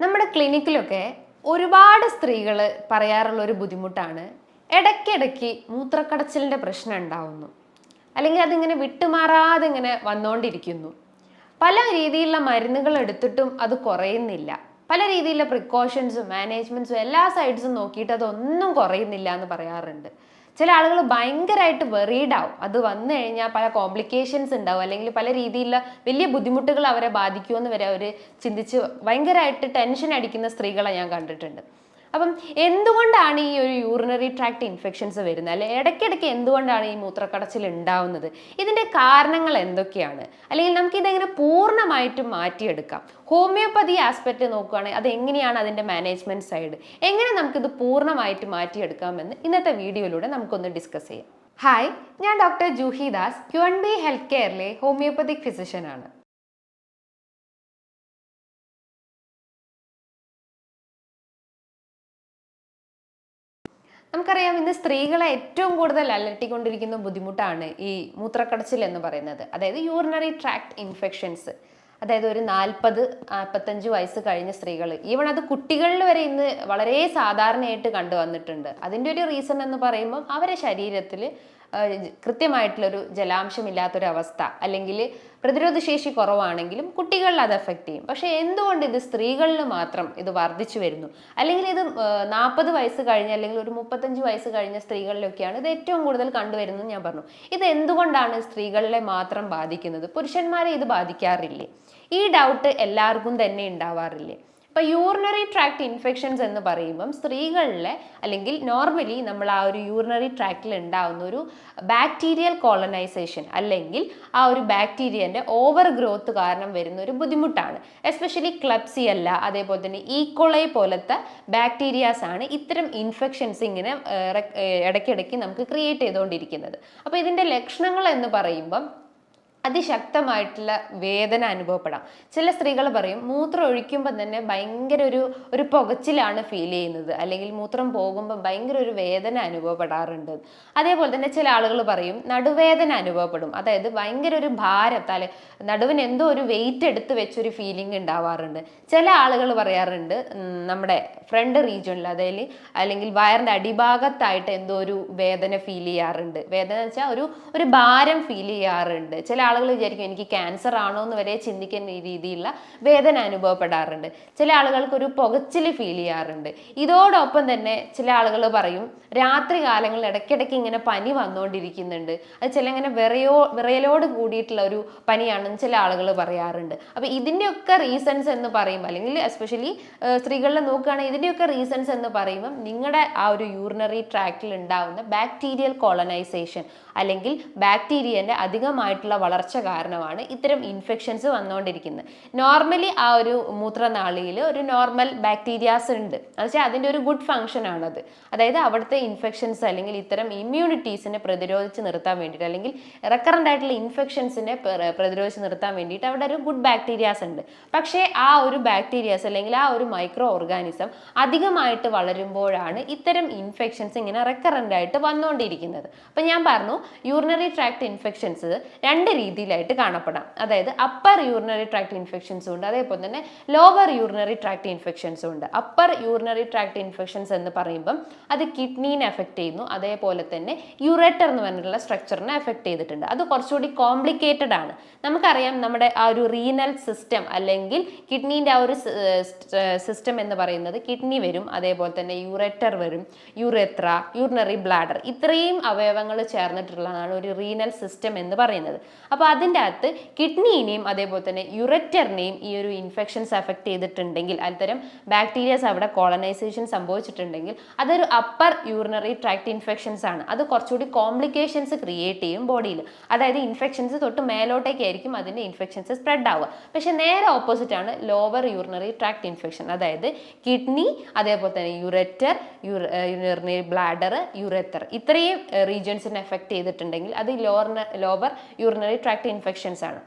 നമ്മുടെ ക്ലിനിക്കിലൊക്കെ ഒരുപാട് സ്ത്രീകൾ പറയാറുള്ള ഒരു ബുദ്ധിമുട്ടാണ്. ഇടയ്ക്കിടയ്ക്ക് മൂത്രക്കടച്ചിലിന്റെ പ്രശ്നം ഉണ്ടാവുന്നു. അല്ലെങ്കിൽ അതിങ്ങനെ വിട്ടുമാറാതെ ഇങ്ങനെ വന്നുകൊണ്ടിരിക്കുന്നു പല രീതിയിലുള്ള മരുന്നുകൾ എടുത്തിട്ടും അത് കുറയുന്നില്ല. പല രീതിയിലുള്ള പ്രിക്കോഷൻസും മാനേജ്മെന്റ്സും എല്ലാ സൈഡ്സും നോക്കിയിട്ട് അതൊന്നും കുറയുന്നില്ല എന്ന് പറയാറുണ്ട്. ചില ആളുകൾ ഭയങ്കരമായിട്ട് വെറീഡ് ആവും. അത് വന്നു കഴിഞ്ഞാൽ പല കോംപ്ലിക്കേഷൻസ് ഉണ്ടാവും. അല്ലെങ്കിൽ പല രീതിയിലുള്ള വലിയ ബുദ്ധിമുട്ടുകൾ അവരെ ബാധിക്കുമെന്ന് വരെ അവർ ചിന്തിച്ച് ഭയങ്കരമായിട്ട് ടെൻഷൻ അടിക്കുന്ന സ്ത്രീകളെ ഞാൻ കണ്ടിട്ടുണ്ട്. അപ്പം എന്തുകൊണ്ടാണ് ഈ ഒരു യൂറിനറി ട്രാക്ട് ഇൻഫെക്ഷൻസ് വരുന്നത്? അല്ലെ ഇടയ്ക്കിടയ്ക്ക് എന്തുകൊണ്ടാണ് ഈ മൂത്രക്കടച്ചിൽ ഉണ്ടാവുന്നത്? ഇതിന്റെ കാരണങ്ങൾ എന്തൊക്കെയാണ്? അല്ലെങ്കിൽ നമുക്ക് ഇതെങ്ങനെ പൂർണമായിട്ടും മാറ്റിയെടുക്കാം? ഹോമിയോപ്പതി ആസ്പെക്റ്റ് നോക്കുകയാണെങ്കിൽ അത് എങ്ങനെയാണ് അതിന്റെ മാനേജ്മെന്റ് സൈഡ് എങ്ങനെ നമുക്കിത് പൂർണമായിട്ട് മാറ്റിയെടുക്കാമെന്ന് ഇന്നത്തെ വീഡിയോയിലൂടെ നമുക്കൊന്ന് ഡിസ്കസ് ചെയ്യാം. ഹായ് ഞാൻ doctor Juhi Das Q N B health കെയറിലെ homoeopathic ഫിസിഷ്യനാണ് നമുക്കറിയാം ഇന്ന് സ്ത്രീകളെ ഏറ്റവും കൂടുതൽ അലട്ടിക്കൊണ്ടിരിക്കുന്ന ബുദ്ധിമുട്ടാണ് ഈ മൂത്രക്കടച്ചിൽ എന്ന് പറയുന്നത്. അതായത് യൂറിനറി ട്രാക്ട് ഇൻഫെക്ഷൻസ് അതായത് ഒരു നാൽപ്പത് നാൽപ്പത്തഞ്ച് വയസ്സ് കഴിഞ്ഞ സ്ത്രീകൾ ഈവൺ അത് കുട്ടികളിൽ വരെ ഇന്ന് വളരെ സാധാരണയായിട്ട് കണ്ടുവന്നിട്ടുണ്ട്. അതിന്റെ ഒരു റീസൺ എന്ന് പറയുമ്പോൾ അവരെ ശരീരത്തിൽ കൃത്യമായിട്ടുള്ളൊരു ജലാംശമില്ലാത്തൊരവസ്ഥ അല്ലെങ്കിൽ പ്രതിരോധശേഷി കുറവാണെങ്കിലും കുട്ടികളിൽ അത് എഫക്റ്റ് ചെയ്യും. പക്ഷേ എന്തുകൊണ്ട് ഇത് സ്ത്രീകളിൽ മാത്രം ഇത് വർദ്ധിച്ചു വരുന്നു? അല്ലെങ്കിൽ ഇത് നാൽപ്പത് വയസ്സ് കഴിഞ്ഞ അല്ലെങ്കിൽ ഒരു മുപ്പത്തഞ്ച് വയസ്സ് കഴിഞ്ഞ സ്ത്രീകളിലൊക്കെയാണ് ഇത് ഏറ്റവും കൂടുതൽ കണ്ടുവരുന്നത് ഞാൻ പറഞ്ഞു. ഇത് എന്തുകൊണ്ടാണ് സ്ത്രീകളിലെ മാത്രം ബാധിക്കുന്നത്? പുരുഷന്മാരെ ഇത് ബാധിക്കാറില്ലേ? ഈ ഡൗട്ട് എല്ലാവർക്കും തന്നെ ഉണ്ടാവാറില്ലേ? ഇപ്പൊ യൂറിനറി ട്രാക്ട് ഇൻഫെക്ഷൻസ് എന്ന് പറയുമ്പം സ്ത്രീകളിലെ അല്ലെങ്കിൽ നോർമലി നമ്മൾ ആ ഒരു യൂറിനറി ട്രാക്റ്റിൽ ഉണ്ടാകുന്ന ഒരു ബാക്ടീരിയൽ കോളനൈസേഷൻ അല്ലെങ്കിൽ ആ ഒരു ബാക്ടീരിയന്റെ ഓവർ ഗ്രോത്ത് കാരണം വരുന്ന ഒരു ബുദ്ധിമുട്ടാണ്. എസ്പെഷ്യലി ക്ലബ്സി അല്ല അതേപോലെ തന്നെ ഈക്കോളൈ പോലത്തെ ബാക്ടീരിയാസ് ആണ് ഇത്തരം ഇൻഫെക്ഷൻസ് ഇങ്ങനെ ഇടയ്ക്കിടയ്ക്ക് നമുക്ക് ക്രിയേറ്റ് ചെയ്തുകൊണ്ടിരിക്കുന്നത്. അപ്പോൾ ഇതിന്റെ ലക്ഷണങ്ങൾ എന്ന് പറയുമ്പം അതിശക്തമായിട്ടുള്ള വേദന അനുഭവപ്പെടാം. ചില സ്ത്രീകൾ പറയും മൂത്രം ഒഴിക്കുമ്പോൾ തന്നെ ഭയങ്കര ഒരു ഒരു പുകച്ചിലാണ് ഫീൽ ചെയ്യുന്നത്. അല്ലെങ്കിൽ മൂത്രം പോകുമ്പോൾ ഭയങ്കര ഒരു വേദന അനുഭവപ്പെടാറുണ്ട്. അതേപോലെ തന്നെ ചില ആളുകൾ പറയും നടുവേദന അനുഭവപ്പെടും. അതായത് ഭയങ്കര ഒരു ഭാരം നടുവിന് എന്തോ ഒരു വെയിറ്റ് എടുത്ത് വെച്ചൊരു ഫീലിംഗ് ഉണ്ടാവാറുണ്ട്. ചില ആളുകൾ പറയാറുണ്ട് നമ്മുടെ ഫ്രണ്ട് റീജിയണിൽ അതായത് അല്ലെങ്കിൽ വയറിന്റെ അടിഭാഗത്തായിട്ട് എന്തോ ഒരു വേദന ഫീൽ ചെയ്യാറുണ്ട്. വേദന വെച്ചാൽ ഒരു ഒരു ഭാരം ഫീൽ ചെയ്യാറുണ്ട്. ചില ആളുകൾ വിചാരിക്കും എനിക്ക് ക്യാൻസർ ആണോ എന്ന് വരെ ചിന്തിക്കുന്ന രീതിയിലുള്ള വേദന അനുഭവപ്പെടാറുണ്ട്. ചില ആളുകൾക്ക് ഒരു പുകച്ചിൽ ഫീൽ ചെയ്യാറുണ്ട്. ഇതോടൊപ്പം തന്നെ ചില ആളുകൾ പറയും രാത്രി കാലങ്ങളിൽ ഇടയ്ക്കിടയ്ക്ക് ഇങ്ങനെ പനി വന്നുകൊണ്ടിരിക്കുന്നുണ്ട്. അത് ചില ഇങ്ങനെ വിറയോ വിറയലോട് കൂടിയിട്ടുള്ള ഒരു പനിയാണെന്ന് ചില ആളുകൾ പറയാറുണ്ട്. അപ്പോൾ ഇതിന്റെയൊക്കെ റീസൺസ് എന്ന് പറയുമ്പോൾ അല്ലെങ്കിൽ എസ്പെഷ്യലി സ്ത്രീകളിൽ നോക്കുകയാണെങ്കിൽ ഇതിന്റെയൊക്കെ റീസൺസ് എന്ന് പറയുമ്പം നിങ്ങളുടെ ആ ഒരു യൂറിനറി ട്രാക്റ്റിൽ ഉണ്ടാവുന്ന ബാക്ടീരിയൽ കോളനൈസേഷൻ അല്ലെങ്കിൽ ബാക്ടീരിയന്റെ അധികമായിട്ടുള്ള വളർച്ച കാരണമാണ് ഇത്തരം ഇൻഫെക്ഷൻസ് വന്നുകൊണ്ടിരിക്കുന്നത്. നോർമലി ആ ഒരു മൂത്രനാളിയിൽ ഒരു നോർമൽ ബാക്ടീരിയാസ് ഉണ്ട്. എന്നുവെച്ചാൽ അതിന്റെ ഒരു ഗുഡ് ഫങ്ഷൻ ആണത്. അതായത് അവിടുത്തെ ഇൻഫെക്ഷൻസ് അല്ലെങ്കിൽ ഇത്തരം ഇമ്മ്യൂണിറ്റീസിനെ പ്രതിരോധിച്ച് നിർത്താൻ വേണ്ടിയിട്ട് അല്ലെങ്കിൽ റെക്കറന്റ് ആയിട്ടുള്ള ഇൻഫെക്ഷൻസിനെ പ്രതിരോധിച്ച് നിർത്താൻ വേണ്ടിയിട്ട് അവിടെ ഒരു ഗുഡ് ബാക്ടീരിയാസ് ഉണ്ട്. പക്ഷേ ആ ഒരു ബാക്ടീരിയാസ് അല്ലെങ്കിൽ ആ ഒരു മൈക്രോ ഓർഗാനിസം അധികമായിട്ട് വളരുമ്പോഴാണ് ഇത്തരം ഇൻഫെക്ഷൻസ് ഇങ്ങനെ റെക്കറന്റ് ആയിട്ട് വന്നുകൊണ്ടിരിക്കുന്നത്. അപ്പം ഞാൻ പറഞ്ഞു യൂറിനറി ട്രാക്ട് ഇൻഫെക്ഷൻസ് രണ്ട് രീതിയിലായിട്ട് കാണപ്പെടാം. അതായത് അപ്പർ യൂറിനറി ട്രാക്ട് ഇൻഫെക്ഷൻസും ഉണ്ട് അതേപോലെ തന്നെ ലോവർ യൂറിനറി ട്രാക്ട് ഇൻഫെക്ഷൻസും ഉണ്ട്. അപ്പർ യൂറിനറി ട്രാക്ട് ഇൻഫെക്ഷൻസ് എന്ന് പറയുമ്പം അത് കിഡ്നീനെ എഫക്റ്റ് ചെയ്യുന്നു അതേപോലെ തന്നെ യൂറേറ്റർ എന്ന് പറഞ്ഞിട്ടുള്ള സ്ട്രക്ചറിനെ എഫക്ട് ചെയ്തിട്ടുണ്ട്. അത് കുറച്ചുകൂടി കോംപ്ലിക്കേറ്റഡ് ആണ്. നമുക്കറിയാം നമ്മുടെ ആ ഒരു റീനൽ സിസ്റ്റം അല്ലെങ്കിൽ കിഡ്നീന്റെ ആ ഒരു സിസ്റ്റം എന്ന് പറയുന്നത് കിഡ്നി വരും അതേപോലെ തന്നെ യൂറേറ്റർ വരും യൂറെത്ര യൂറിനറി ബ്ലാഡർ ഇത്രയും അവയവങ്ങൾ ചേർന്നിട്ടുള്ളതാണ് ഒരു റീനൽ സിസ്റ്റം എന്ന് പറയുന്നത്. അപ്പോൾ അതിന്റെ അകത്ത് കിഡ്നീനെയും അതേപോലെ തന്നെ യുററ്ററിനെയും ഈ ഒരു ഇൻഫെക്ഷൻസ് എഫക്ട് ചെയ്തിട്ടുണ്ടെങ്കിൽ അത്തരം ബാക്ടീരിയസ് അവിടെ കോളനൈസേഷൻ സംഭവിച്ചിട്ടുണ്ടെങ്കിൽ അതൊരു അപ്പർ യൂറിനറി ട്രാക്ട് ഇൻഫെക്ഷൻസ് ആണ്. അത് കുറച്ചുകൂടി കോംപ്ലിക്കേഷൻസ് ക്രിയേറ്റ് ചെയ്യും ബോഡിയിൽ അതായത് ഇൻഫെക്ഷൻസ് തൊട്ട് മേലോട്ടേക്കായിരിക്കും അതിന്റെ ഇൻഫെക്ഷൻസ് സ്പ്രെഡ് ആവുക. പക്ഷേ നേരെ ഓപ്പോസിറ്റ് ആണ് ലോവർ യൂറിനറി ട്രാക്ട് ഇൻഫെക്ഷൻ അതായത് കിഡ്നി അതേപോലെ തന്നെ യുററ്റർ യൂറിനറി ബ്ലാഡർ യുറത്തർ ഇത്രയും റീജിയൻസിനെ എഫക്ട് ചെയ്തിട്ടുണ്ടെങ്കിൽ അത് lower lower urinary tract infections ആണ്.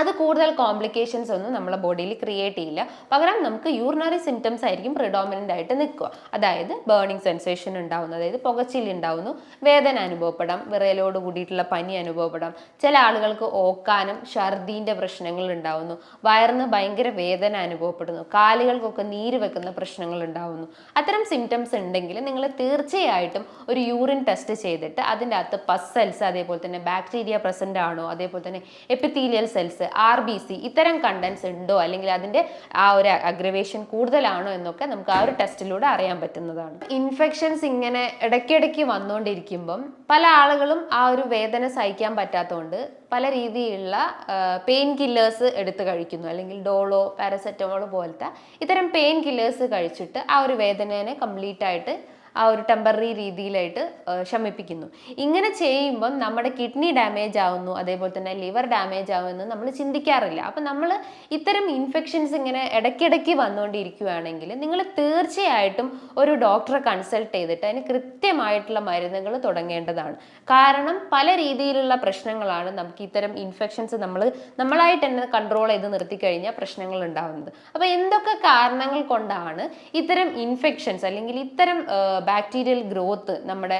അത് കൂടുതൽ കോംപ്ലിക്കേഷൻസ് ഒന്നും നമ്മുടെ ബോഡിയിൽ ക്രിയേറ്റ് ചെയ്യില്ല. പകരം നമുക്ക് യൂറിനറി സിംറ്റംസ് ആയിരിക്കും പ്രിഡോമിനന്റ് ആയിട്ട് നിൽക്കുക. അതായത് ബേണിംഗ് സെൻസേഷൻ ഉണ്ടാവുന്നു അതായത് പുകച്ചിൽ ഉണ്ടാവുന്നു വേദന അനുഭവപ്പെടാം വിറയലോട് കൂടിയിട്ടുള്ള പനി അനുഭവപ്പെടാം ചില ആളുകൾക്ക് ഓക്കാനും ഛർദീന്റെ പ്രശ്നങ്ങൾ ഉണ്ടാവുന്നു വയറിന് ഭയങ്കര വേദന അനുഭവപ്പെടുന്നു കാലുകൾക്കൊക്കെ നീര് വെക്കുന്ന പ്രശ്നങ്ങൾ ഉണ്ടാവുന്നു. അത്തരം സിംറ്റംസ് ഉണ്ടെങ്കിൽ നിങ്ങൾ തീർച്ചയായിട്ടും ഒരു യൂറിൻ ടെസ്റ്റ് ചെയ്തിട്ട് അതിന്റെ അകത്ത് പസ് സെൽസ് അതേപോലെ തന്നെ ബാക്ടീരിയ പ്രസന്റ് ആണോ അതേപോലെ തന്നെ epithelial cells R B C ഇത്തരം കണ്ടൻസ് ഉണ്ടോ? അല്ലെങ്കിൽ അതിന്റെ ആ ഒരു അഗ്രവേഷൻ കൂടുതലാണോ എന്നൊക്കെ നമുക്ക് ആ ഒരു ടെസ്റ്റിലൂടെ അറിയാൻ പറ്റുന്നതാണ്. ഇൻഫെക്ഷൻസ് ഇങ്ങനെ ഇടയ്ക്കിടയ്ക്ക് വന്നുകൊണ്ടിരിക്കുമ്പം പല ആളുകളും ആ ഒരു വേദന സഹിക്കാൻ പറ്റാത്തതുകൊണ്ട് പല രീതിയിലുള്ള പെയിൻ കില്ലേഴ്സ് എടുത്ത് കഴിക്കുന്നു. അല്ലെങ്കിൽ ഡോളോ പാരസെറ്റമോൾ പോലത്തെ ഇത്തരം പെയിൻ കില്ലേഴ്സ് കഴിച്ചിട്ട് ആ ഒരു വേദനേനെ കംപ്ലീറ്റ് ആയിട്ട് ആ ഒരു ടെമ്പററി രീതിയിലായിട്ട് ശമിപ്പിക്കുന്നു. ഇങ്ങനെ ചെയ്യുമ്പം നമ്മുടെ കിഡ്നി ഡാമേജ് ആവുന്നു അതേപോലെ തന്നെ ലിവർ ഡാമേജ് ആവുമെന്ന് നമ്മൾ ചിന്തിക്കാറില്ല. അപ്പം നമ്മൾ ഇത്തരം ഇൻഫെക്ഷൻസ് ഇങ്ങനെ ഇടയ്ക്കിടയ്ക്ക് വന്നുകൊണ്ടിരിക്കുകയാണെങ്കിൽ നിങ്ങൾ തീർച്ചയായിട്ടും ഒരു ഡോക്ടറെ കൺസൾട്ട് ചെയ്തിട്ട് അതിന് കൃത്യമായിട്ടുള്ള മരുന്നുകൾ തുടങ്ങേണ്ടതാണ്. കാരണം പല രീതിയിലുള്ള പ്രശ്നങ്ങളാണ് നമുക്ക് ഇത്തരം ഇൻഫെക്ഷൻസ് നമ്മൾ നമ്മളായിട്ട് തന്നെ കൺട്രോൾ ചെയ്ത് നിർത്തിക്കഴിഞ്ഞാൽ പ്രശ്നങ്ങൾ ഉണ്ടാവുന്നത്. അപ്പോൾ എന്തൊക്കെ കാരണങ്ങൾ കൊണ്ടാണ് ഇത്തരം ഇൻഫെക്ഷൻസ് അല്ലെങ്കിൽ ഇത്തരം ബാക്ടീരിയൽ ഗ്രോത്ത് നമ്മുടെ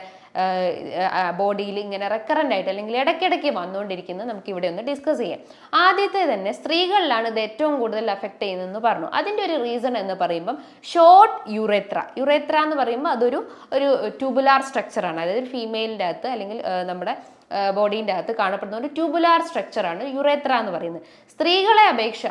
ബോഡിയിൽ ഇങ്ങനെ റെക്കറന്റ് ആയിട്ട് അല്ലെങ്കിൽ ഇടയ്ക്കിടയ്ക്ക് വന്നുകൊണ്ടിരിക്കുന്നത് നമുക്ക് ഇവിടെ ഒന്ന് ഡിസ്കസ് ചെയ്യാം. ആദ്യത്തെ തന്നെ സ്ത്രീകളിലാണ് ഇത് ഏറ്റവും കൂടുതൽ അഫക്റ്റ് ചെയ്യുന്നതെന്ന് പറഞ്ഞു. അതിന്റെ ഒരു റീസൺ എന്ന് പറയുമ്പം ഷോർട്ട് യുറേത്ര യുറേത്ര എന്ന് പറയുമ്പോൾ അതൊരു ഒരു ട്യൂബുലാർ സ്ട്രക്ചറാണ് അതായത് ഫീമെയിലിന്റെ അകത്ത് അല്ലെങ്കിൽ നമ്മുടെ ബോഡീന്റെ അകത്ത് കാണപ്പെടുന്ന ഒരു ട്യൂബുലാർ സ്ട്രക്ചറാണ് യുറേത്ര എന്ന് പറയുന്നത്. സ്ത്രീകളെ അപേക്ഷ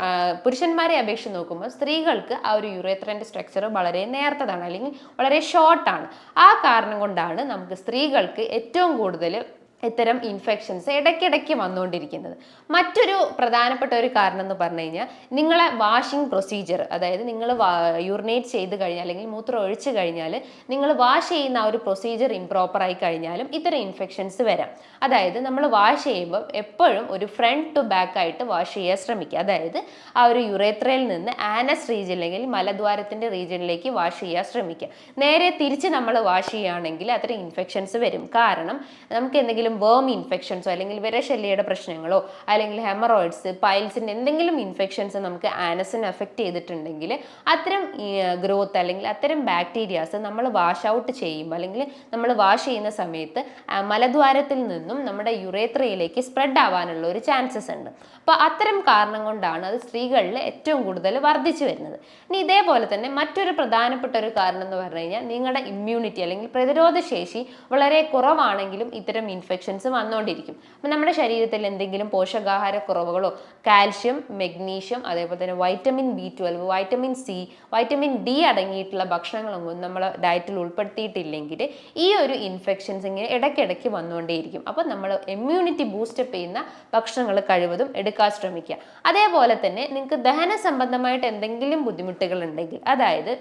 പുരുഷന്മാരെ അപേക്ഷിച്ച് നോക്കുമ്പോൾ സ്ത്രീകൾക്ക് ആ ഒരു യുറേത്രന്റെ സ്ട്രക്ചർ വളരെ നേർത്തതാണ് അല്ലെങ്കിൽ വളരെ ഷോർട്ടാണ് ആ കാരണം കൊണ്ടാണ് നമുക്ക് സ്ത്രീകൾക്ക് ഏറ്റവും കൂടുതൽ ഇത്തരം ഇൻഫെക്ഷൻസ് ഇടയ്ക്കിടയ്ക്ക് വന്നുകൊണ്ടിരിക്കുന്നത്. മറ്റൊരു പ്രധാനപ്പെട്ട ഒരു കാരണം എന്ന് പറഞ്ഞു കഴിഞ്ഞാൽ നിങ്ങളെ വാഷിംഗ് പ്രൊസീജിയർ അതായത് നിങ്ങൾ യൂറിനേറ്റ് ചെയ്ത് കഴിഞ്ഞാൽ അല്ലെങ്കിൽ മൂത്രം ഒഴിച്ചു കഴിഞ്ഞാൽ നിങ്ങൾ വാഷ് ചെയ്യുന്ന ആ ഒരു പ്രൊസീജിയർ ഇംപ്രോപ്പർ ആയി കഴിഞ്ഞാലും ഇത്തരം ഇൻഫെക്ഷൻസ് വരാം. അതായത് നമ്മൾ വാഷ് ചെയ്യുമ്പോൾ എപ്പോഴും ഒരു ഫ്രണ്ട് ടു ബാക്ക് ആയിട്ട് വാഷ് ചെയ്യാൻ ശ്രമിക്കുക. അതായത് ആ ഒരു യുറേത്രയിൽ നിന്ന് ആനസ് റീജിയൻ അല്ലെങ്കിൽ മലദ്വാരത്തിന്റെ റീജിയനിലേക്ക് വാഷ് ചെയ്യാൻ ശ്രമിക്കുക. നേരെ തിരിച്ച് നമ്മൾ വാഷ് ചെയ്യുകയാണെങ്കിൽ അത്തരം ഇൻഫെക്ഷൻസ് വരും. കാരണം നമുക്ക് എന്തെങ്കിലും വേം ഇൻഫെക്ഷൻസോ അല്ലെങ്കിൽ വിരശല്യയുടെ പ്രശ്നങ്ങളോ അല്ലെങ്കിൽ ഹെമറോയിഡ്സ് പൈൽസിന്റെ എന്തെങ്കിലും ഇൻഫെക്ഷൻസ് നമുക്ക് ആനസിന് എഫക്റ്റ് ചെയ്തിട്ടുണ്ടെങ്കിൽ അത്തരം ഗ്രോത്ത് അല്ലെങ്കിൽ അത്തരം ബാക്ടീരിയാസ് നമ്മൾ വാഷ് ഔട്ട് ചെയ്യുമ്പോൾ അല്ലെങ്കിൽ നമ്മൾ വാഷ് ചെയ്യുന്ന സമയത്ത് മലദ്വാരത്തിൽ നിന്നും നമ്മുടെ യുറേത്രയിലേക്ക് സ്പ്രെഡ് ആവാനുള്ള ഒരു ചാൻസസ് ഉണ്ട്. അപ്പോൾ അത്തരം കാരണം കൊണ്ടാണ് അത് സ്ത്രീകളിൽ ഏറ്റവും കൂടുതൽ വർദ്ധിച്ചു വരുന്നത്. ഇനി ഇതേപോലെ തന്നെ മറ്റൊരു പ്രധാനപ്പെട്ട ഒരു കാരണം എന്ന് പറഞ്ഞു കഴിഞ്ഞാൽ നിങ്ങളുടെ ഇമ്മ്യൂണിറ്റി അല്ലെങ്കിൽ പ്രതിരോധ ശേഷി വളരെ കുറവാണെങ്കിലും ഇത്തരം ഇൻഫെക്ഷൻസ് വന്നുകൊണ്ടിരിക്കും അപ്പം നമ്മുടെ ശരീരത്തിൽ എന്തെങ്കിലും പോഷകാഹാര കുറവുകളോ കാൽഷ്യം മെഗ്നീഷ്യം അതേപോലെ തന്നെ vitamin B twelve vitamin C vitamin D അടങ്ങിയിട്ടുള്ള ഭക്ഷണങ്ങളൊന്നും നമ്മൾ ഡയറ്റിൽ ഉൾപ്പെടുത്തിയിട്ടില്ലെങ്കിൽ ഈ ഒരു ഇൻഫെക്ഷൻസ് ഇങ്ങനെ ഇടയ്ക്കിടയ്ക്ക് വന്നുകൊണ്ടേയിരിക്കും അപ്പോൾ നമ്മൾ ഇമ്മ്യൂണിറ്റി ബൂസ്റ്റപ്പ് ചെയ്യുന്ന ഭക്ഷണങ്ങൾ കഴിവതും എടുക്കാൻ ശ്രമിക്കുക. അതേപോലെ തന്നെ നിങ്ങൾക്ക് ദഹന സംബന്ധമായിട്ട് എന്തെങ്കിലും ബുദ്ധിമുട്ടുകൾ ഉണ്ടെങ്കിൽ അതായത്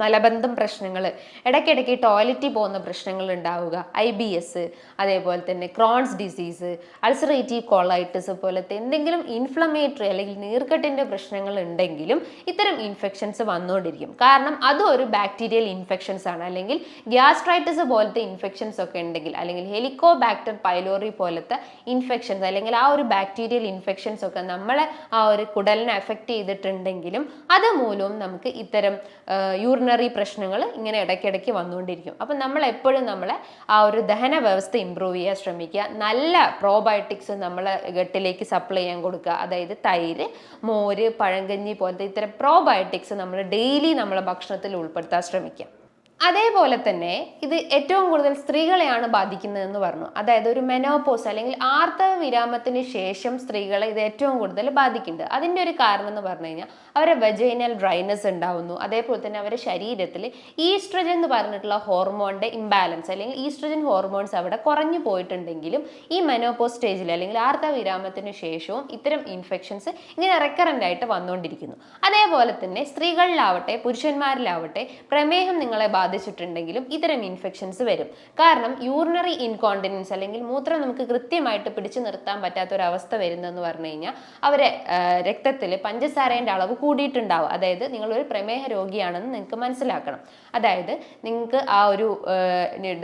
മലബന്ധം പ്രശ്നങ്ങൾ ഇടയ്ക്കിടയ്ക്ക് ടോയ്ലറ്റിൽ പോകുന്ന പ്രശ്നങ്ങൾ ഉണ്ടാവുക. ഐ ബി എസ് അതേപോലെ തന്നെ ക്രോൺസ് ഡിസീസ് അൾസറേറ്റീവ് കോളൈറ്റിസ് പോലത്തെ എന്തെങ്കിലും ഇൻഫ്ലമേറ്ററി അല്ലെങ്കിൽ നീർക്കെട്ടിന്റെ പ്രശ്നങ്ങൾ ഉണ്ടെങ്കിലും ഇത്തരം ഇൻഫെക്ഷൻസ് വന്നുകൊണ്ടിരിക്കും. കാരണം അതും ഒരു ബാക്ടീരിയൽ ഇൻഫെക്ഷൻസ് ആണ്. അല്ലെങ്കിൽ ഗ്യാസ്ട്രൈറ്റിസ് പോലത്തെ ഇൻഫെക്ഷൻസ് ഒക്കെ ഉണ്ടെങ്കിൽ അല്ലെങ്കിൽ ഹെലിക്കോ ബാക്ടർ പൈലോറി പോലത്തെ ഇൻഫെക്ഷൻസ് അല്ലെങ്കിൽ ആ ഒരു ബാക്ടീരിയൽ ഇൻഫെക്ഷൻസ് ഒക്കെ നമ്മളെ ആ ഒരു കുടലിനെ എഫക്റ്റ് ചെയ്തിട്ടുണ്ടെങ്കിലും അത് മൂലവും നമുക്ക് ഇത്തരം യൂറിനറി പ്രശ്നങ്ങൾ ഇങ്ങനെ ഇടയ്ക്കിടയ്ക്ക് വന്നുകൊണ്ടിരിക്കും. അപ്പം നമ്മൾ എപ്പോഴും നമ്മളെ ആ ഒരു ദഹന വ്യവസ്ഥ ഇമ്പ്രൂവ് ചെയ്യാൻ ശ്രമിക്കുക. നല്ല പ്രോബയോട്ടിക്സ് നമ്മൾ ഗട്ടിലേക്ക് സപ്ലൈ ചെയ്യാൻ കൊടുക്കുക. അതായത് തൈര് മോര് പഴങ്കഞ്ഞി പോലത്തെ ഇത്തരം പ്രോബയോട്ടിക്സ് നമ്മൾ ഡെയിലി നമ്മളെ ഭക്ഷണത്തിൽ ഉൾപ്പെടുത്താൻ ശ്രമിക്കുക. അതേപോലെ തന്നെ ഇത് ഏറ്റവും കൂടുതൽ സ്ത്രീകളെയാണ് ബാധിക്കുന്നതെന്ന് പറഞ്ഞു. അതായത് ഒരു മെനോപോസ് അല്ലെങ്കിൽ ആർത്തവ വിരാമത്തിന് ശേഷം സ്ത്രീകളെ ഇത് ഏറ്റവും കൂടുതൽ ബാധിക്കുന്നുണ്ട്. അതിന്റെ ഒരു കാരണം എന്ന് പറഞ്ഞു കഴിഞ്ഞാൽ അവരെ വെജൈനൽ ഡ്രൈനസ് ഉണ്ടാവുന്നു. അതേപോലെ തന്നെ അവരുടെ ശരീരത്തിൽ ഈസ്ട്രജൻ എന്ന് പറഞ്ഞിട്ടുള്ള ഹോർമോണിന്റെ ഇംബാലൻസ് അല്ലെങ്കിൽ ഈസ്ട്രജൻ ഹോർമോൺസ് അവിടെ കുറഞ്ഞു പോയിട്ടുണ്ടെങ്കിലും ഈ മെനോപോസ് സ്റ്റേജിൽ അല്ലെങ്കിൽ ആർത്തവ വിരാമത്തിന് ശേഷവും ഇത്തരം ഇൻഫെക്ഷൻസ് ഇങ്ങനെ റെക്കറന്റ് ആയിട്ട് വന്നുകൊണ്ടിരിക്കുന്നു. അതേപോലെ തന്നെ സ്ത്രീകളിലാവട്ടെ പുരുഷന്മാരിലാവട്ടെ പ്രമേഹം നിങ്ങളെ ബാധിക്കും. ബാധിച്ചിട്ടുണ്ടെങ്കിലും ഇത്തരം ഇൻഫെക്ഷൻസ് വരും. കാരണം യൂറിനറി ഇൻകോണ്ടിനൻസ് അല്ലെങ്കിൽ മൂത്രം നമുക്ക് കൃത്യമായിട്ട് പിടിച്ചു നിർത്താൻ പറ്റാത്ത ഒരു അവസ്ഥ വരുന്നതെന്ന് പറഞ്ഞു കഴിഞ്ഞാൽ അവരെ രക്തത്തിൽ പഞ്ചസാരേന്റെ അളവ് കൂടിയിട്ടുണ്ടാവും. അതായത് നിങ്ങളൊരു പ്രമേഹ രോഗിയാണെന്ന് നിങ്ങൾക്ക് മനസ്സിലാക്കണം. അതായത് നിങ്ങൾക്ക് ആ ഒരു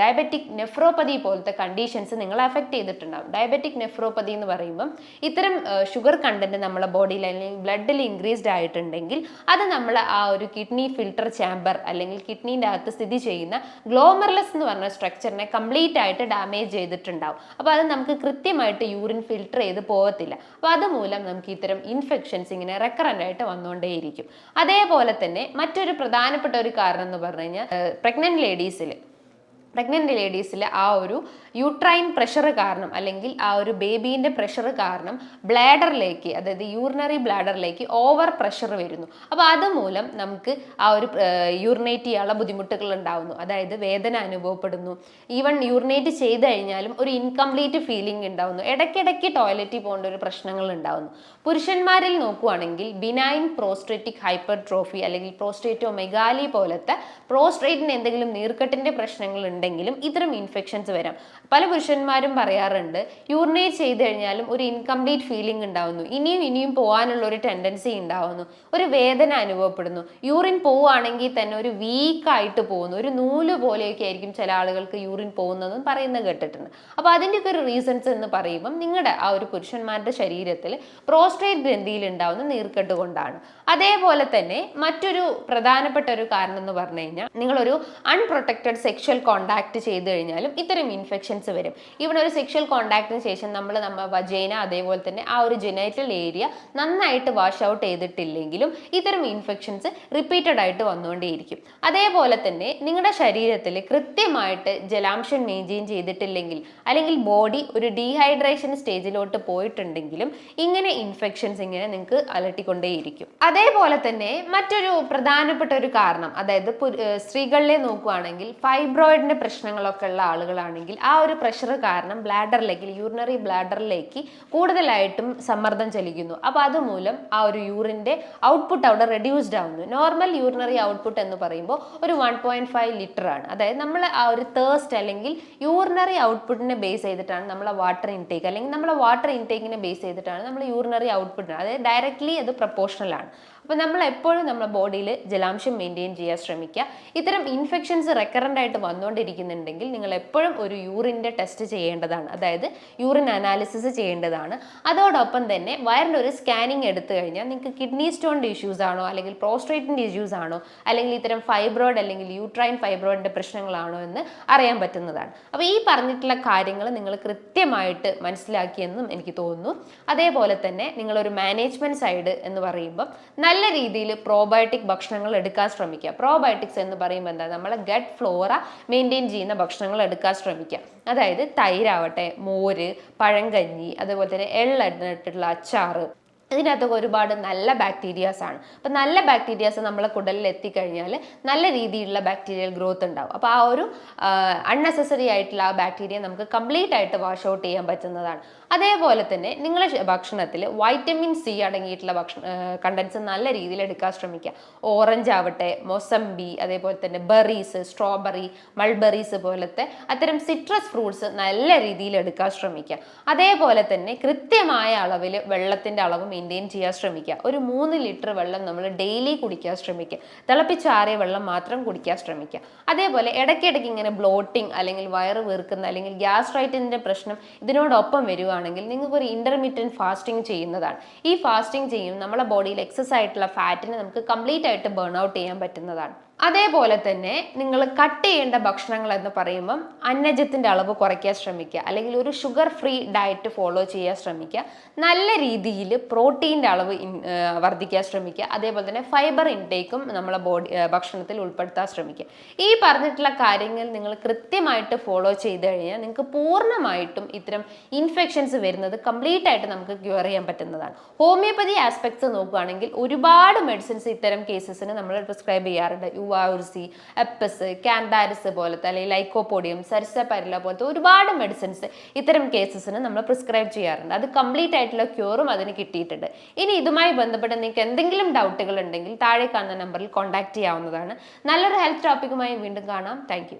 ഡയബറ്റിക് നെഫ്രോപ്പതി പോലത്തെ കണ്ടീഷൻസ് നിങ്ങളെ അഫക്റ്റ് ചെയ്തിട്ടുണ്ടാവും. ഡയബറ്റിക് നെഫ്രോപ്പതി എന്ന് പറയുമ്പം ഇത്തരം ഷുഗർ കണ്ടന്റ് നമ്മളെ ബോഡിയിൽ അല്ലെങ്കിൽ ബ്ലഡിൽ ഇൻക്രീസ്ഡ് ആയിട്ടുണ്ടെങ്കിൽ അത് നമ്മൾ ആ ഒരു കിഡ്നി ഫിൽട്ടർ ചാമ്പർ അല്ലെങ്കിൽ കിഡ്നീന്റെ അകത്ത് സ്ഥിതി ചെയ്യുന്ന ഗ്ലോമർലെസ് എന്ന് പറഞ്ഞ സ്ട്രക്ചറിനെ കംപ്ലീറ്റ് ആയിട്ട് ഡാമേജ് ചെയ്തിട്ടുണ്ടാവും. അപ്പോൾ അത് നമുക്ക് കൃത്യമായിട്ട് യൂറിൻ ഫിൽട്ടർ ചെയ്ത് പോകത്തില്ല. അപ്പോൾ അതുമൂലം നമുക്ക് ഇത്തരം ഇൻഫെക്ഷൻസ് ഇങ്ങനെ റെക്കറന്റ് ആയിട്ട് വന്നുകൊണ്ടേയിരിക്കും. അതേപോലെ തന്നെ മറ്റൊരു പ്രധാനപ്പെട്ട ഒരു കാരണം എന്ന് പറഞ്ഞു കഴിഞ്ഞാൽ പ്രഗ്നന്റ് ലേഡീസിൽ പ്രഗ്നന്റ് ലേഡീസിൽ ആ ഒരു യൂട്രൈൻ പ്രഷർ കാരണം അല്ലെങ്കിൽ ആ ഒരു ബേബീന്റെ പ്രഷർ കാരണം ബ്ലാഡറിലേക്ക് അതായത് യൂറിനറി ബ്ലാഡറിലേക്ക് ഓവർ പ്രഷർ വരുന്നു. അപ്പോൾ അതുമൂലം നമുക്ക് ആ ഒരു യൂറിനേറ്റ് ചെയ്യാനുള്ള ബുദ്ധിമുട്ടുകൾ ഉണ്ടാവുന്നു. അതായത് വേദന അനുഭവപ്പെടുന്നു. ഈവൺ യൂറിനേറ്റ് ചെയ്ത് കഴിഞ്ഞാലും ഒരു ഇൻകംപ്ലീറ്റ് ഫീലിംഗ് ഉണ്ടാകുന്നു ഇടയ്ക്കിടയ്ക്ക് ടോയ്ലറ്റിൽ പോകേണ്ട ഒരു പ്രശ്നങ്ങൾ ഉണ്ടാകുന്നു പുരുഷന്മാരിൽ നോക്കുവാണെങ്കിൽ ബിനൈൻ പ്രോസ്ട്രേറ്റിക് ഹൈപ്പർ ട്രോഫി അല്ലെങ്കിൽ പ്രോസ്ട്രേറ്റോ മെഗാലി പോലത്തെ പ്രോസ്ട്രേറ്റിന് എന്തെങ്കിലും നീർക്കെട്ടിന്റെ പ്രശ്നങ്ങൾ ഉണ്ടെങ്കിലും ഇത്തരം ഇൻഫെക്ഷൻസ് വരാം. പല പുരുഷന്മാരും പറയാറുണ്ട് യൂറിനേറ്റ് ചെയ്ത് കഴിഞ്ഞാലും ഒരു ഇൻകംപ്ലീറ്റ് ഫീലിംഗ് ഉണ്ടാവുന്നു. ഇനിയും ഇനിയും പോകാനുള്ള ഒരു ടെൻഡൻസി ഉണ്ടാവുന്നു. ഒരു വേദന അനുഭവപ്പെടുന്നു. യൂറിൻ പോവുകയാണെങ്കിൽ തന്നെ ഒരു വീക്കായിട്ട് പോകുന്നു. ഒരു നൂൽ പോലെയൊക്കെ ആയിരിക്കും ചില ആളുകൾക്ക് യൂറിൻ പോകുന്നതെന്ന് പറയുന്നത് കേട്ടിട്ടുണ്ട്. അപ്പോൾ അതിന്റെയൊക്കെ ഒരു റീസൺസ് എന്ന് പറയുമ്പം നിങ്ങളുടെ ആ ഒരു പുരുഷന്മാരുടെ ശരീരത്തിൽ പ്രോസ്ട്രേറ്റ് ഗ്രന്ഥിയിൽ ഉണ്ടാവുന്ന നീർക്കെട്ട് കൊണ്ടാണ്. അതേപോലെ തന്നെ മറ്റൊരു പ്രധാനപ്പെട്ട ഒരു കാരണം എന്ന് പറഞ്ഞു കഴിഞ്ഞാൽ നിങ്ങളൊരു അൺപ്രൊട്ടക്റ്റഡ് സെക്ഷൽ കോണ്ടാക്ട് ചെയ്ത് കഴിഞ്ഞാലും ഇത്തരം ഇൻഫെക്ഷൻസ് വരും. ഇവിടെ ഒരു സെക്ഷൽ കോണ്ടാക്ടിന് ശേഷം നമ്മൾ നമ്മൾ വജേന അതേപോലെ തന്നെ ആ ഒരു ജെനൈറ്റൽ ഏരിയ നന്നായിട്ട് വാഷ് ഔട്ട് ചെയ്തിട്ടില്ലെങ്കിലും ഇത്തരം ഇൻഫെക്ഷൻസ് റിപ്പീറ്റഡ് ആയിട്ട് വന്നുകൊണ്ടേയിരിക്കും. അതേപോലെ തന്നെ നിങ്ങളുടെ ശരീരത്തിൽ കൃത്യമായിട്ട് ജലാംശം മെയിന്റെയിൻ ചെയ്തിട്ടില്ലെങ്കിൽ അല്ലെങ്കിൽ ബോഡി ഒരു ഡീഹൈഡ്രേഷൻ സ്റ്റേജിലോട്ട് പോയിട്ടുണ്ടെങ്കിലും ഇങ്ങനെ ഇൻഫെക്ഷൻസ് ഇങ്ങനെ നിങ്ങൾക്ക് അലട്ടിക്കൊണ്ടേയിരിക്കും. അതേപോലെ തന്നെ മറ്റൊരു പ്രധാനപ്പെട്ട ഒരു കാരണം അതായത് സ്ത്രീകളിലെ നോക്കുകയാണെങ്കിൽ ഫൈബ്രോയിഡിന്റെ പ്രശ്നങ്ങളൊക്കെ ഉള്ള ആളുകളാണെങ്കിൽ ആ ഒരു പ്രഷർ കാരണം ബ്ലാഡറിലേക്ക് യൂറിനറി ബ്ലാഡറിലേക്ക് കൂടുതലായിട്ടും സമ്മർദ്ദം ചലിക്കുന്നു. അപ്പോൾ അതുമൂലം ആ ഒരു യൂറിന്റെ ഔട്ട്പുട്ട് അവിടെ റെഡ്യൂസ്ഡ് ആവുന്നു. നോർമൽ യൂറിനറി ഔട്ട്പുട്ട് എന്ന് പറയുമ്പോൾ ഒരു വൺ പോയിന്റ് ഫൈവ് ലിറ്റർ ആണ്. അതായത് നമ്മൾ ആ ഒരു തേഴ്സ്റ്റ് അല്ലെങ്കിൽ യൂറിനറി ഔട്ട്പുട്ടിനെ ബേസ് ചെയ്തിട്ടാണ് നമ്മളെ വാട്ടർ ഇൻടേക്ക് അല്ലെങ്കിൽ നമ്മളെ വാട്ടർ ഇൻടേക്കിനെ ബേസ് ചെയ്തിട്ടാണ് നമ്മൾ യൂറിനറി ഔട്ട്പുട്ടിന് അതായത് ഡയറക്റ്റ്ലി അത് പ്രപ്പോർഷണൽ ആണ്. അപ്പോൾ നമ്മൾ എപ്പോഴും നമ്മുടെ ബോഡിയിൽ ജലാംശം മെയിന്റെയിൻ ചെയ്യാൻ ശ്രമിക്കുക. ഇത്തരം ഇൻഫെക്ഷൻസ് റെക്കറന്റ് ആയിട്ട് വന്നുകൊണ്ടിരിക്കുന്നുണ്ടെങ്കിൽ നിങ്ങൾ എപ്പോഴും ഒരു യൂറിന്റെ ടെസ്റ്റ് ചെയ്യേണ്ടതാണ്. അതായത് യൂറിൻ അനാലിസിസ് ചെയ്യേണ്ടതാണ്. അതോടൊപ്പം തന്നെ വയറിന്റെ ഒരു സ്കാനിങ് എടുത്തു കഴിഞ്ഞാൽ നിങ്ങൾക്ക് കിഡ്നി സ്റ്റോണിന്റെ ഇഷ്യൂസ് ആണോ അല്ലെങ്കിൽ പ്രോസ്ട്രേറ്റിന്റെ ഇഷ്യൂസ് ആണോ അല്ലെങ്കിൽ ഇത്തരം ഫൈബ്രോയിഡ് അല്ലെങ്കിൽ യൂട്രൈൻ ഫൈബ്രോയിഡിന്റെ പ്രശ്നങ്ങളാണോ എന്ന് അറിയാൻ പറ്റുന്നതാണ്. അപ്പോൾ ഈ പറഞ്ഞിട്ടുള്ള കാര്യങ്ങൾ നിങ്ങൾ കൃത്യമായിട്ട് മനസ്സിലാക്കിയെന്നും എനിക്ക് തോന്നുന്നു. അതേപോലെ തന്നെ നിങ്ങളൊരു മാനേജ്മെന്റ് സൈഡ് എന്ന് പറയുമ്പോൾ നല്ല രീതിയിൽ പ്രോബയോട്ടിക് ഭക്ഷണങ്ങൾ എടുക്കാൻ ശ്രമിക്കുക. പ്രോബയോട്ടിക്സ് എന്ന് പറയുമ്പോൾ എന്താ? നമ്മളെ ഗട്ട് ഫ്ലോറ മെയിന്റെയിൻ ചെയ്യുന്ന ഭക്ഷണങ്ങൾ എടുക്കാൻ ശ്രമിക്കുക. അതായത് തൈരാവട്ടെ മോര് പഴങ്കഞ്ഞി അതുപോലെ തന്നെ എള്ളിട്ടിട്ടുള്ള അച്ചാറ് ഇതിനകത്തൊക്കെ ഒരുപാട് നല്ല ബാക്ടീരിയാസ് ആണ്. അപ്പം നല്ല ബാക്ടീരിയാസ് നമ്മളെ കുടലിൽ എത്തിക്കഴിഞ്ഞാൽ നല്ല രീതിയിലുള്ള ബാക്ടീരിയൽ ഗ്രോത്ത് ഉണ്ടാവും. അപ്പോൾ ആ ഒരു അൺനെസസറി ആയിട്ടുള്ള ആ ബാക്ടീരിയ നമുക്ക് കംപ്ലീറ്റ് ആയിട്ട് വാഷ് ഔട്ട് ചെയ്യാൻ പറ്റുന്നതാണ്. അതേപോലെ തന്നെ നിങ്ങളുടെ ഭക്ഷണത്തിൽ വൈറ്റമിൻ സി അടങ്ങിയിട്ടുള്ള ഭക്ഷണ കണ്ടൻസ് നല്ല രീതിയിൽ എടുക്കാൻ ശ്രമിക്കുക. ഓറഞ്ച് ആവട്ടെ മൊസംബി അതേപോലെ തന്നെ ബെറീസ് സ്ട്രോബെറി മൾബെറീസ് പോലത്തെ അത്തരം സിട്രസ് ഫ്രൂട്ട്സ് നല്ല രീതിയിൽ എടുക്കാൻ ശ്രമിക്കുക. അതേപോലെ തന്നെ കൃത്യമായ അളവിൽ വെള്ളത്തിന്റെ അളവ് മെയിന്റെയിൻ ചെയ്യാൻ ശ്രമിക്കുക. ഒരു മൂന്ന് ലിറ്റർ വെള്ളം നമ്മൾ ഡെയിലി കുടിക്കാൻ ശ്രമിക്കുക. തിളപ്പിച്ചാറിയ വെള്ളം മാത്രം കുടിക്കാൻ ശ്രമിക്കുക. അതേപോലെ ഇടയ്ക്കിടയ്ക്ക് ഇങ്ങനെ ബ്ലോട്ടിംഗ് അല്ലെങ്കിൽ വയറ് വീർക്കുന്ന അല്ലെങ്കിൽ ഗ്യാസ്ട്രൈറ്റിന്റെ പ്രശ്നം ഇതിനോടൊപ്പം വരികയാണെങ്കിൽ നിങ്ങൾക്ക് ഒരു ഇന്റർമീഡിയറ്റ് ഫാസ്റ്റിംഗ് ചെയ്യുന്നതാണ്. ഈ ഫാസ്റ്റിംഗ് ചെയ്യും നമ്മളെ ബോഡിയിൽ എക്സസ് ആയിട്ടുള്ള ഫാറ്റിനെ നമുക്ക് കംപ്ലീറ്റ് ആയിട്ട് ബേൺ ഔട്ട് ചെയ്യാൻ പറ്റുന്നതാണ്. അതേപോലെ തന്നെ നിങ്ങൾ കട്ട് ചെയ്യേണ്ട ഭക്ഷണങ്ങൾ എന്ന് പറയുമ്പം അന്നജത്തിന്റെ അളവ് കുറയ്ക്കാൻ ശ്രമിക്കുക. അല്ലെങ്കിൽ ഒരു ഷുഗർ ഫ്രീ ഡയറ്റ് ഫോളോ ചെയ്യാൻ ശ്രമിക്കുക. നല്ല രീതിയിൽ പ്രോട്ടീന്റെ അളവ് വർദ്ധിക്കാൻ ശ്രമിക്കുക. അതേപോലെ തന്നെ ഫൈബർ ഇൻടേക്കും നമ്മളെ ബോഡി ഭക്ഷണത്തിൽ ഉൾപ്പെടുത്താൻ ശ്രമിക്കുക. ഈ പറഞ്ഞിട്ടുള്ള കാര്യങ്ങൾ നിങ്ങൾ കൃത്യമായിട്ട് ഫോളോ ചെയ്ത് കഴിഞ്ഞാൽ നിങ്ങൾക്ക് പൂർണമായിട്ടും ഇത്തരം ഇൻഫെക്ഷൻസ് വരുന്നത് കംപ്ലീറ്റ് ആയിട്ട് നമുക്ക് ക്യൂർ ചെയ്യാൻ പറ്റുന്നതാണ്. ഹോമിയോപ്പതി ആസ്പെക്ട്സ് നോക്കുകയാണെങ്കിൽ ഒരുപാട് മെഡിസിൻസ് ഇത്തരം കേസസിന് നമ്മൾ പ്രിസ്ക്രൈബ് ചെയ്യാറുണ്ട്. യുവാർസി എപ്പസ് കാൻഡാരിസ് പോലത്തെ അല്ലെങ്കിൽ ലൈക്കോപോഡിയം സരിസപരില പോലത്തെ ഒരുപാട് മെഡിസിൻസ് ഇത്തരം കേസസിന് നമ്മൾ പ്രിസ്ക്രൈബ് ചെയ്യാറുണ്ട്. അത് കംപ്ലീറ്റ് ആയിട്ടുള്ള ക്യൂറും അതിന് കിട്ടിയിട്ടുണ്ട്. ഇനി ഇതുമായി ബന്ധപ്പെട്ട് നിങ്ങൾക്ക് എന്തെങ്കിലും ഡൗട്ടുകൾ ഉണ്ടെങ്കിൽ താഴെ കാണുന്ന നമ്പറിൽ കോൺടാക്ട് ചെയ്യാവുന്നതാണ്. നല്ലൊരു ഹെൽത്ത് ടോപ്പിക്കുമായി വീണ്ടും കാണാം. താങ്ക്